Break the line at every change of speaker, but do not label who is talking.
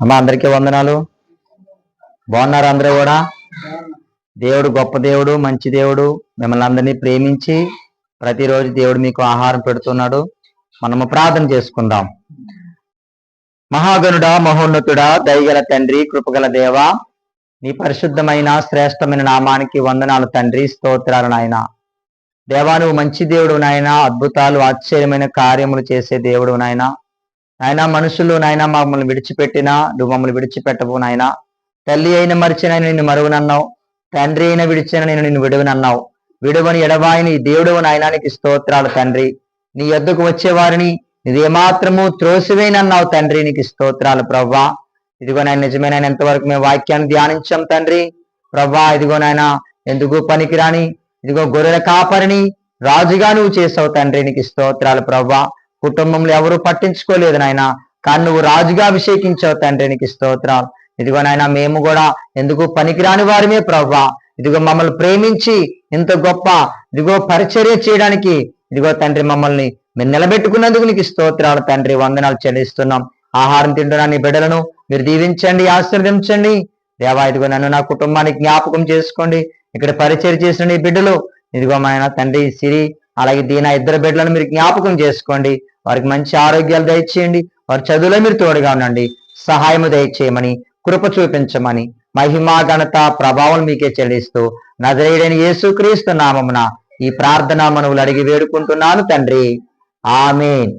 అమ్మా అందరికీ వందనాలు. బాగున్నారు అందరూ కూడా? దేవుడు గొప్ప దేవుడు మంచి దేవుడు. మిమ్మల్ని అందరినీ ప్రేమించి ప్రతిరోజు దేవుడు మీకు ఆహారం పెడుతున్నాడు. మనము ప్రార్థన చేసుకుందాం. మహాగనుడ మహోన్నతుడా దయగల తండ్రి కృపగల దేవ నీ పరిశుద్ధమైన శ్రేష్టమైన నామానికి వందనాలు తండ్రి స్తోత్రాలు నాయన. దేవా నువ్వు మంచి దేవుడు నాయన. అద్భుతాలు ఆశ్చర్యమైన కార్యములు చేసే దేవుడు నాయన. నాయన మనుషులు నాయన మమ్మల్ని విడిచిపెట్టినా నువ్వు మమ్మల్ని విడిచిపెట్టవు నాయన. తల్లి అయిన మరిచిన నిన్ను మరువునన్నావు. తండ్రి అయిన విడిచిన నేను నిన్ను విడువనన్నావు. విడువని ఎడవాయిని దేవుడు నాయనానికి స్తోత్రాలు తండ్రి. నీ ఎద్దుకు వచ్చేవారిని నీదేమాత్రము త్రోసివేనన్నావు తండ్రి. నీకు స్తోత్రాలు ప్రవ్వా. ఇదిగో నాయన నిజమైన ఎంతవరకు మేము వాక్యాన్ని ధ్యానించాం తండ్రి. ప్రవ్వా ఇదిగో నాయన ఎందుకు పనికిరాని? ఇదిగో గొర్రెల కాపరిని రాజుగా నువ్వు చేసావు తండ్రి. నీకు స్తోత్రాలు ప్రవ్వా. కుటుంబంలో ఎవరు పట్టించుకోలేదు నాయన. కానీ నువ్వు రాజుగా అభిషేకించావు తండ్రి. నీకు స్తోత్రాలు. ఇదిగో నాయన మేము కూడా ఎందుకు పనికిరాని వారిమే ప్రవ్వా. ఇదిగో మమ్మల్ని ప్రేమించి ఇంత గొప్ప ఇదిగో పరిచర్య చేయడానికి ఇదిగో తండ్రి మమ్మల్ని మేము నిలబెట్టుకున్నందుకు నీకు స్తోత్రాలు తండ్రి వందనాలు చెల్లిస్తున్నాం. ఆహారం తింటున్నా నీ బిడ్డలను మీరు దీవించండి ఆశీర్వదించండి. దేవా ఇదిగో నన్ను నా కుటుంబానికి జ్ఞాపకం చేసుకోండి. ఇక్కడ పరిచయం చేసిన నీ బిడ్డలు ఇదిగో మా ఆయన తండ్రి సిరి అలాగే దీన ఇద్దరు బిడ్డలను మీరు జ్ఞాపకం చేసుకోండి. వారికి మంచి ఆరోగ్యాలు దయచేయండి. వారి చదువులో మీరు తోడుగా ఉండండి. సహాయము దయచేయమని కృప చూపించమని మహిమా ఘనత ప్రభావం మీకే చెల్లిస్తూ నజరేయుడైన యేసుక్రీస్తు నామమున ఈ ప్రార్థన మనవులు అడిగి వేడుకుంటున్నాను తండ్రి. ఆమెన్.